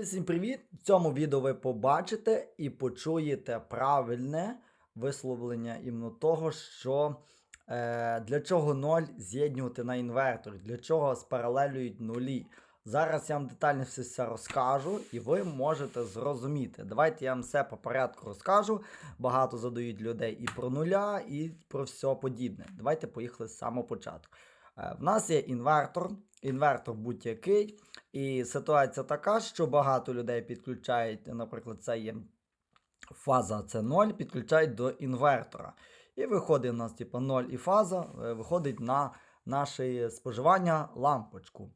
Всім привіт! В цьому відео ви побачите і почуєте правильне висловлення іменно того, що е, для чого ноль з'єднувати на інвертор, для чого спаралелюють нулі. Зараз я вам детально все це розкажу, і ви можете зрозуміти. Давайте я вам все по порядку розкажу. Багато задають людей і про нуля, і про все подібне. Давайте поїхали з самого початку. Е, в нас є інвертор, інвертор будь-який. І ситуація така, що багато людей підключають, наприклад, це є фаза це 0, підключають до інвертора. І виходить у нас, типу, 0 і фаза, е, виходить на наше споживання лампочку.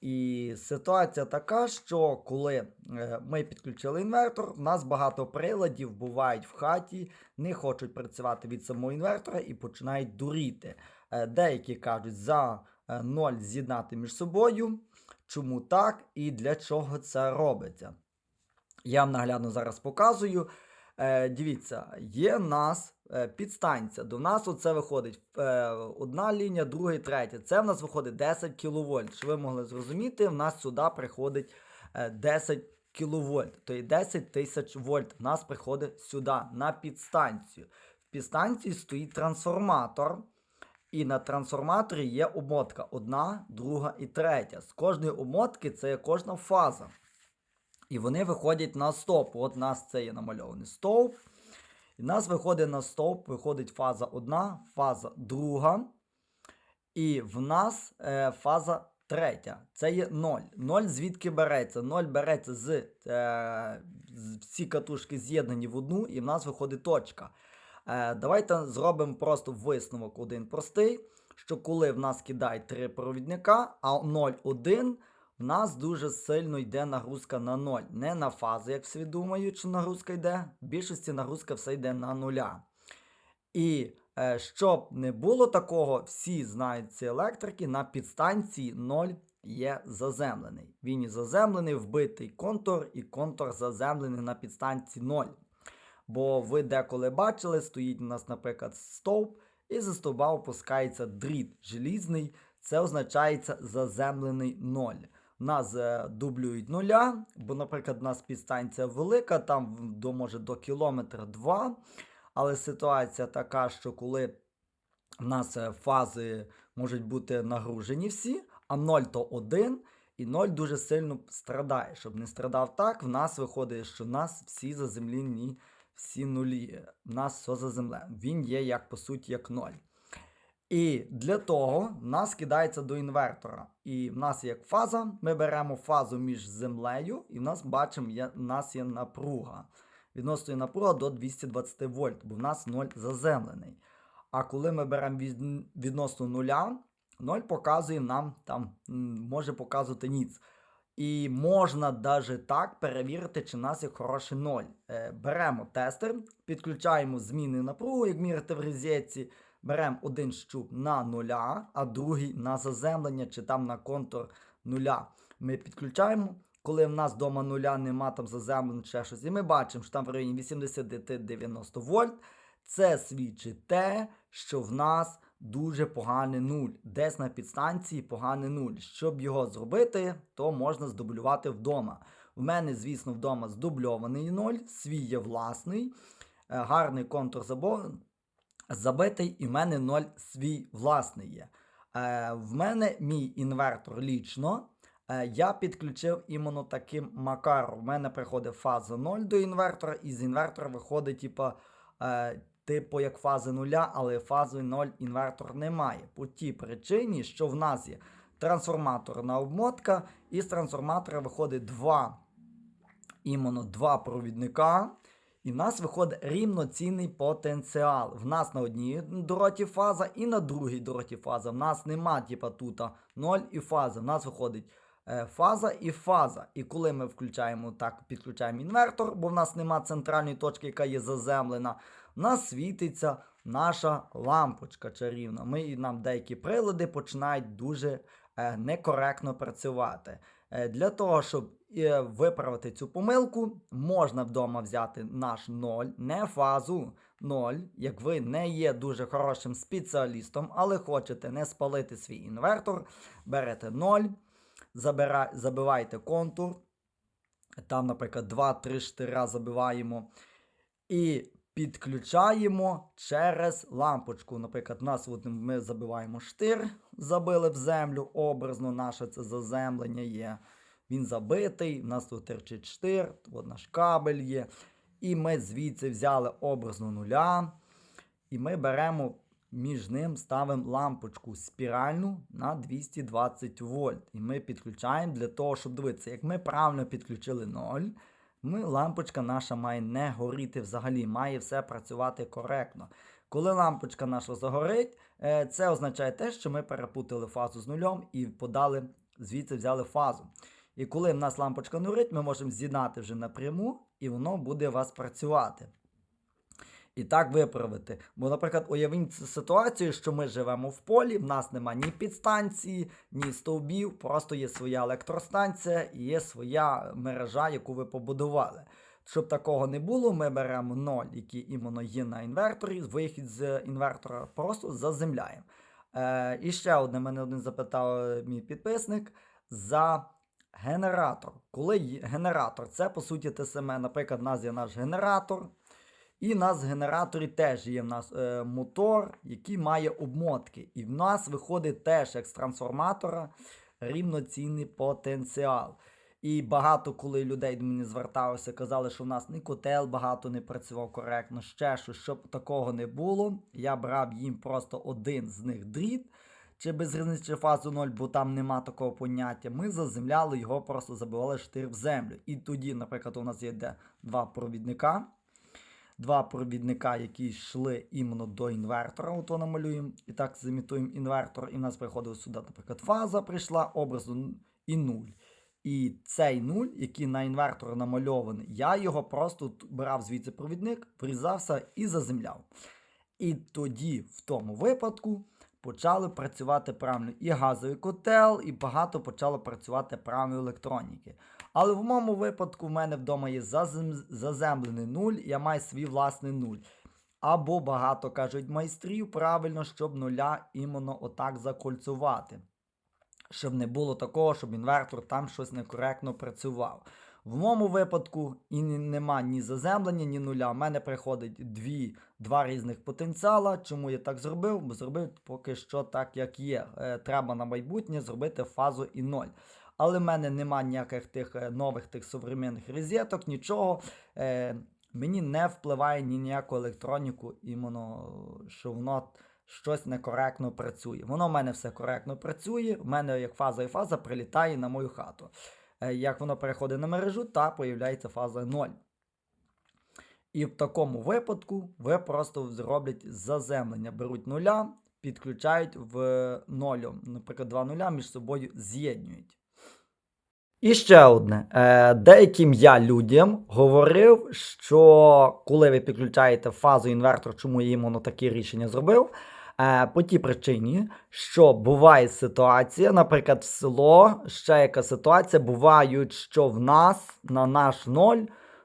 І ситуація така, що коли е, ми підключили інвертор, у нас багато приладів бувають в хаті, не хочуть працювати від самого інвертора і починають дуріти. Е, Деякі кажуть, за е, 0 з'єднати між собою. Чому так і для чого це робиться? Я вам наглядно зараз показую. Е, дивіться, є нас е, підстанція. До нас оце виходить е, одна лінія, друга і третя. Це в нас виходить 10 кВт. Щоб ви могли зрозуміти, в нас сюди приходить е, 10 кВт. Тобто 10 тисяч вольт. В нас приходить сюди на підстанцію. В підстанції стоїть трансформатор. І на трансформаторі є обмотка одна, друга і третя. З кожної обмотки це є кожна фаза. І вони виходять на стовп. От у нас це є намальований стовп. І в нас виходить на стовп, виходить фаза одна, фаза друга. І в нас е, фаза третя. Це є 0. 0 звідки береться? 0 береться з, е, всі катушки з'єднані в одну, і в нас виходить точка. Е, давайте зробимо просто висновок один простий. Що коли в нас кидають три провідника, а 0,1 в нас дуже сильно йде нагрузка на 0. Не на фазу, як всі думають, що нагрузка йде. В більшості нагрузка все йде на нуля. І е, щоб не було такого, всі знають ці електрики, на підстанції 0 є заземлений. Він і заземлений, вбитий контур, і контур заземлений на підстанції 0. Бо ви деколи бачили, стоїть у нас, наприклад, стовп, і за стовба опускається дріт желізний. Це означається заземлений 0. Нас е, дублюють нуля, бо, наприклад, у нас підстанція велика, там до може до кілометра 2. Але ситуація така, що коли в нас е, фази можуть бути нагружені всі, а 0 то 1, і 0 дуже сильно страдає. Щоб не страдав так, в нас виходить, що в нас всі заземлені, всі нулі. В нас все заземлено. Він є як по суті як 0. І для того нас кидається до інвертора. І в нас є як фаза. Ми беремо фазу між землею, і в нас бачимо, є, в нас є напруга. Відносно напруга до 220 вольт, бо в нас 0 заземлений. А коли ми беремо від, відносно нуля, 0 показує нам там, може показувати ніц. І можна навіть так перевірити, чи в нас є хороший 0. Е, беремо тестер, підключаємо зміни напругу, як мірити в розетці. Беремо один щуп на нуля, а другий на заземлення чи там на контур нуля. Ми підключаємо. Коли в нас вдома нуля нема там заземлень, ще щось, і ми бачимо, що там в районі 80-90 вольт. Це свідчить те, що в нас дуже поганий нуль. Десь на підстанції поганий нуль. Щоб його зробити, то можна здублювати вдома. В мене, звісно, вдома здубльований нуль, свій є власний, е, гарний контур забо- забитий, і в мене 0 свій власний є. Е, в мене мій інвертор лічно. е, Я підключив іменно таким макаром. В мене приходить фаза 0 до інвертора, і з інвертора виходить, типа, типу, як фази 0, але фази 0 інвертор не має. По тій причині, що в нас є трансформаторна обмотка, і з трансформатора виходить два, іменно два провідника. І в нас виходить рівноцінний потенціал. В нас на одній дороті фаза і на другій дороті фаза. В нас нема, типа, тут 0 і фаза. В нас виходить е, фаза і фаза. І коли ми включаємо так, підключаємо інвертор, бо в нас нема центральної точки, яка є заземлена, нас світиться наша лампочка чарівна. Ми нам деякі прилади починають дуже е, некоректно працювати. Е, Для того, щоб е, виправити цю помилку, можна вдома взяти наш 0, не фазу 0, як ви не є дуже хорошим спеціалістом, але хочете не спалити свій інвертор, берете 0, забира, забиваєте контур, там, наприклад, 2-3 штира забиваємо і підключаємо через лампочку. Наприклад, нас от ми забиваємо штир, забили в землю, образно наше це заземлення є. Він забитий, у нас тут терчить штир, от наш кабель є. І ми звідси взяли образно нуля. І ми беремо між ним ставимо лампочку спіральну на 220 вольт. І ми підключаємо для того, щоб дивитися, як ми правильно підключили 0, ми, лампочка наша має не горіти взагалі, має все працювати коректно. Коли лампочка наша загорить, е, це означає те, що ми перепутали фазу з нульом і подали, звідси взяли фазу. І коли в нас лампочка нурить, ми можемо з'єднати вже напряму, і воно буде у вас працювати. І так виправити. Бо, наприклад, уявіть ситуацію, що ми живемо в полі, в нас нема ні підстанції, ні стовбів, просто є своя електростанція і є своя мережа, яку ви побудували. Щоб такого не було, ми беремо 0, який іменно є на інверторі, вихід з інвертора просто заземляємо. Е, і ще одне, мене один запитав е, мій підписник за генератор. Коли є генератор, це по суті те саме. Наприклад, у нас є наш генератор. І в нас в генераторі теж є в нас е, мотор, який має обмотки. І в нас виходить теж як з трансформатора рівноцінний потенціал. І багато коли людей до мене зверталося, казали, що в нас ні котел багато не працював коректно, ще щось, щоб такого не було. Я брав їм просто один з них дріт, чи без різниці чи фазу 0, бо там нема такого поняття. Ми заземляли його, просто забивали штир в землю. І тоді, наприклад, у нас є де два провідника два провідника, які йшли іменно до інвертора. Ото намалюємо і так зімітуємо інвертор. І в нас приходить сюди, наприклад, фаза прийшла, образу і нуль. І цей нуль, який на інвертор намальований, я його просто брав звідси провідник, врізався і заземляв. І тоді, в тому випадку, почали працювати правильно і газовий котел, і багато почало працювати правильно електроніки. Але в моєму випадку в мене вдома є зазем... заземлений нуль, я маю свій власний нуль. Або багато кажуть майстрів правильно, щоб нуля іменно отак закольцювати. Щоб не було такого, щоб інвертор там щось некоректно працював. В моєму випадку і нема ні заземлення, ні нуля. У мене приходить дві, два різних потенціала. Чому я так зробив? Бо зробив поки що так, як є. Е, треба на майбутнє зробити фазу і ноль. Але в мене нема ніяких тих е, нових тих современних розеток, нічого. Е, Мені не впливає ні ніяку електроніку, іменно, що воно щось некоректно працює. Воно в мене все коректно працює. В мене як фаза і фаза прилітає на мою хату. Е, як воно переходить на мережу, та появляється фаза 0. І в такому випадку ви просто зроблять заземлення. Беруть нуля, підключають в нолю. Наприклад, два нуля між собою з'єднують. І ще одне. Е, Деяким я людям говорив, що коли ви підключаєте фазу інвертор, чому я іменно таке рішення зробив. Е, По тій причині, що буває ситуація, наприклад, в село, ще яка ситуація, бувають, що в нас на наш ноль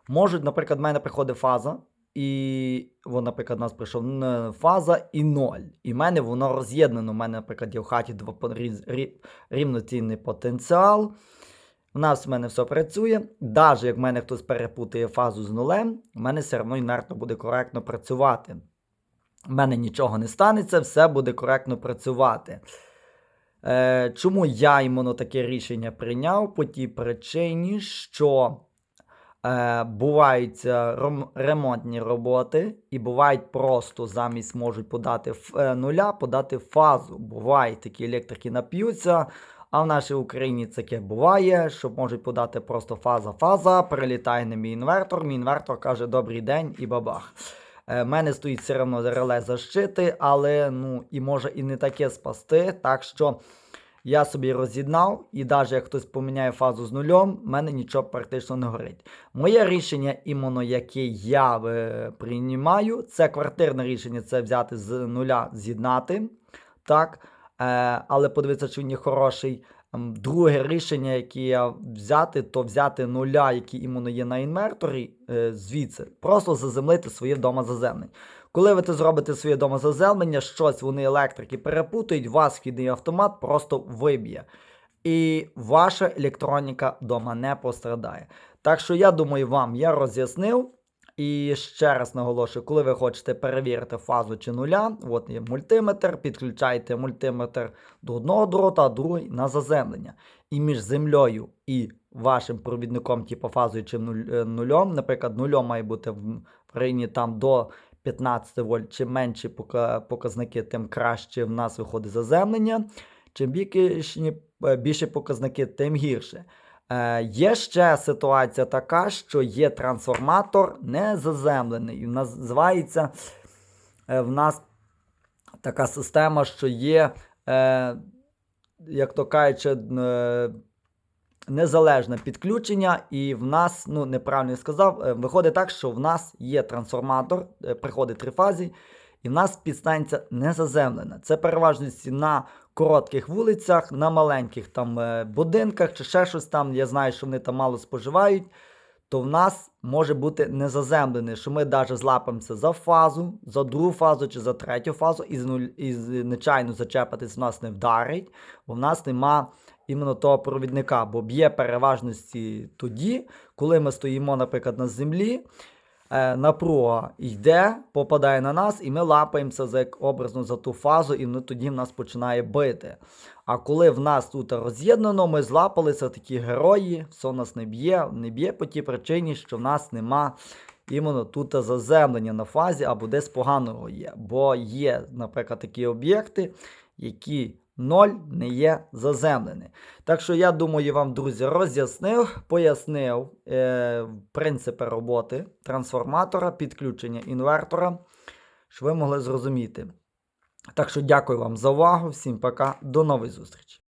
можуть, наприклад, в мене приходить фаза, і, вон, наприклад, у нас прийшов фаза і ноль. І в мене воно роз'єднано. У мене, наприклад, є в хаті рівноцінний потенціал. У нас в мене все працює. Навіть як в мене хтось перепутає фазу з нулем, в мене все одно інертно буде коректно працювати. У мене нічого не станеться, все буде коректно працювати. Е, Чому я іменно таке рішення прийняв? По тій причині, що е, бувають ремонтні роботи, і бувають просто замість можуть подати е, нуля, подати фазу. Бувають такі електрики нап'ються. А в нашій Україні таке буває, що можуть подати просто фаза-фаза, прилітає на мій інвертор, мій інвертор каже добрий день і бабах. У е, мене стоїть все одно реле защити, але ну і може і не таке спасти. Так що я собі роз'єднав, і навіть як хтось поміняє фазу з нульом, в мене нічого практично не горить. Моє рішення, іменно яке я е, приймаю, це квартирне рішення це взяти з нуля, з'єднати. так. Е, але подивитися, чи він є хороший. Ем, друге рішення, яке я взяти, то взяти нуля, які іменно є на інверторі, е, звідси, просто заземлити своє вдома заземлення. Коли ви це зробите своє вдома заземлення, щось вони електрики перепутають, вас вхідний автомат просто виб'є. І ваша електроніка вдома не пострадає. Так що я думаю, вам я роз'яснив. І ще раз наголошую, коли ви хочете перевірити фазу чи нуля, от є мультиметр, підключаєте мультиметр до одного дрота, а другий на заземлення. І між землею і вашим провідником, типу фазою чи е, нульом, наприклад, нульом має бути в в районі там до 15 вольт, чим менші показники, тим краще в нас виходить заземлення. Чим е, більші показники, тим гірше. Е, є ще ситуація така, що є трансформатор незаземлений. І називається е, в нас така система, що є, е, як то кажучи, е, незалежне підключення, і в нас, ну неправильно я сказав, е, виходить так, що в нас є трансформатор, е, приходить три фазі, і в нас підстанція не заземлена. Це переважно на коротких вулицях, на маленьких там е, будинках чи ще щось там. Я знаю, що вони там мало споживають. То в нас може бути незаземлений, що ми навіть злапаємося за фазу, за другу фазу чи за третю фазу, і, і нечайно зачепитись в нас не вдарить, бо в нас нема іменно того провідника, бо б'є переважності тоді, коли ми стоїмо, наприклад, на землі, напруга йде, попадає на нас, і ми лапаємося за образно за ту фазу, і тоді в нас починає бити. А коли в нас тут роз'єднано, ми злапалися такі герої, все нас не б'є, не б'є по тій причині, що в нас нема іменно тут заземлення на фазі або десь поганого є. Бо є, наприклад, такі об'єкти, які ноль не є заземлений. Так що я думаю, вам, друзі, роз'яснив, пояснив е, принципи роботи трансформатора, підключення інвертора, щоб ви могли зрозуміти. Так що дякую вам за увагу, всім пока, до нової зустрічі.